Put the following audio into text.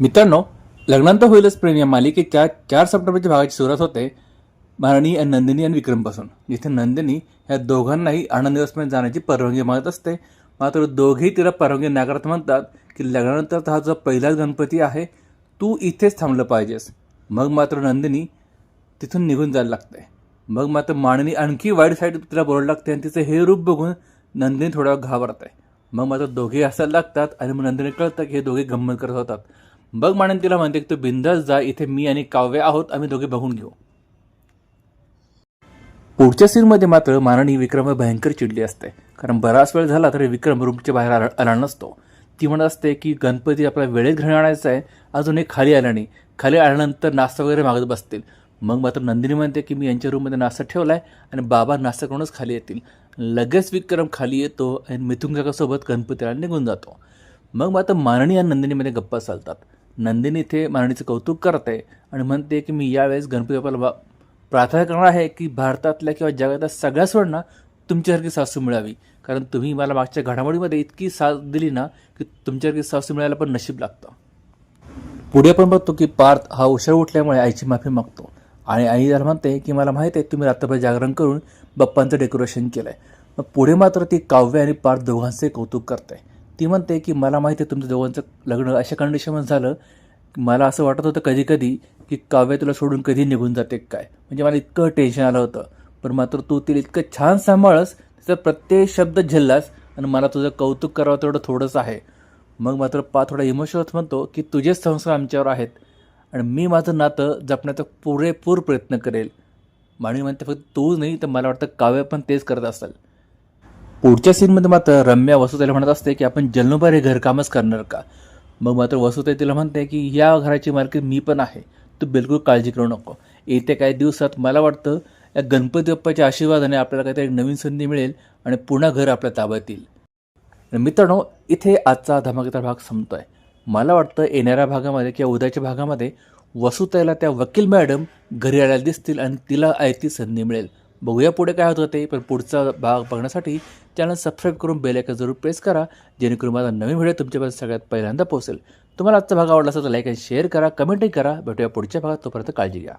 मित्रांनो लग्नांत होईलच प्रेम या मालिकेच्या चार सप्टेंबरच्या भागाची सुरुवात होते महाराणी आणि नंदिनी आणि विक्रमपासून. जिथे नंदिनी ह्या दोघांनाही आनंद दिवसमध्ये जाण्याची परवानगी मागत असते. मात्र दोघेही तिला परवानगी नाकारत म्हणतात की लग्नानंतर हा जो पहिलाच गणपती आहे तू इथेच थांबलं पाहिजेस. मग मात्र नंदिनी तिथून निघून जायला लागते. मग मात्र माननी आणखी वाईट साईड तिला बोलायला लागते आणि तिचं हे रूप बघून नंदिनी थोडा घाबरत. आहे मग मात्र दोघे हसायला लागतात आणि मग नंदिनी कळतं की हे दोघे गंमत करत होतात. मग माणन तिला म्हणते की तू बिंदास जा इथे मी आणि काव्य आहोत आम्ही दोघे बघून घेऊ. पुढच्या सीनमध्ये मात्र माननी विक्रम भयंकर चिडली असते. कारण बराच वेळ झाला तरी विक्रम रूमच्या बाहेर आला- आला नसतो. ती म्हणत असते की गणपती आपल्या वेळेत घरी आणायचा आहे अजून एक खाली आला नाही. खाली आल्यानंतर नाश्ता वगैरे मागत बसतील. मग मात्र नंदिनी म्हणते की मी यांच्या रूममध्ये नाश्ता ठेवला आहे आणि बाबा नाश्ता करूनच खाली येतील. लगेच विक्रम खाली येतो आणि मिथुन काकासोबत गणपतीला निघून जातो. मग मात्र माननी आणि नंदिनीमध्ये गप्पा चालतात. नंदिनी इथे मानणीचं कौतुक करते आणि म्हणते की मी यावेळेस गणपती बाप्पाला बा प्रार्थना करणार आहे की भारतातल्या किंवा जगातल्या सगळ्या सोडना तुमच्यासारखी सासू मिळावी. कारण तुम्ही मला मागच्या घडामोडीमध्ये इतकी साथ दिली ना की तुमच्यासारखी सासू मिळायला पण नशीब लागतं. पुढे आपण बघतो की पार्थ हा उशीर उठल्यामुळे आईची माफी मागतो. आणि आई त्याला म्हणते की मला माहीत आहे तुम्ही रात्रभर जागरण करून बाप्पांचं डेकोरेशन केलं आहे मग पुढे मात्र ती काव्य आणि पार्थ दोघांचे कौतुक करते. ती म्हणते की मला माहिती आहे तुमच्या दोघांचं लग्न अशा कंडिशनमध्ये झालं. की मला असं वाटत होतं कधी कधी की काव्य तुला सोडून कधी निघून जाते काय? म्हणजे मला इतकं टेन्शन आलं होतं. पण मात्र तू तिला इतकं छान सांभाळस तिचा प्रत्येक शब्द झेललास आणि मला तुझं कौतुक करावं तेवढं थोडंच आहे. मग मात्र पा थोडा इमोशनल म्हणतो की तुझेच संस्कार आमच्यावर आहेत आणि मी माझं नातं जपण्याचा पुरेपूर प्रयत्न करेल. माणी म्हणते फक्त तू नाही तर मला वाटतं काव्य पण तेच करत असेल. पुढच्या सीनमध्ये मात्र रम्या वसुताईला म्हणत असते की आपण जन्मभर हे घरकामच करणार का? मग मात्र वसुताई तिला म्हणते की या घराची मालकी मी पण आहे. तू बिलकुल काळजी करू नको. येत्या काही दिवसात मला वाटतं या गणपती बाप्पाच्या आशीर्वादाने आपल्याला काहीतरी नवीन संधी मिळेल आणि पुन्हा घर आपल्या ताब्यात येईल. मित्रांनो इथे आजचा धमाकेदार भाग संपतो आहे मला वाटतं येणाऱ्या भागामध्ये किंवा उद्याच्या भागामध्ये वसुताईला त्या वकील मॅडम घरी आल्याला दिसतील आणि तिला आयती संधी मिळेल. बघूया पुढे काय होतं ते पण पुढचा भाग बघण्यासाठी चॅनल सबस्क्राईब करून बेल जरूर प्रेस करा जेणेकरून माझा नवीन व्हिडिओ तुमच्यापर्यंत सगळ्यात पहिल्यांदा पोहोचेल. तुम्हाला आजचा भाग आवडला असेल तर लाईक आणि शेअर करा कमेंटही करा. भेटूया पुढच्या भागात तोपर्यंत काळजी घ्या.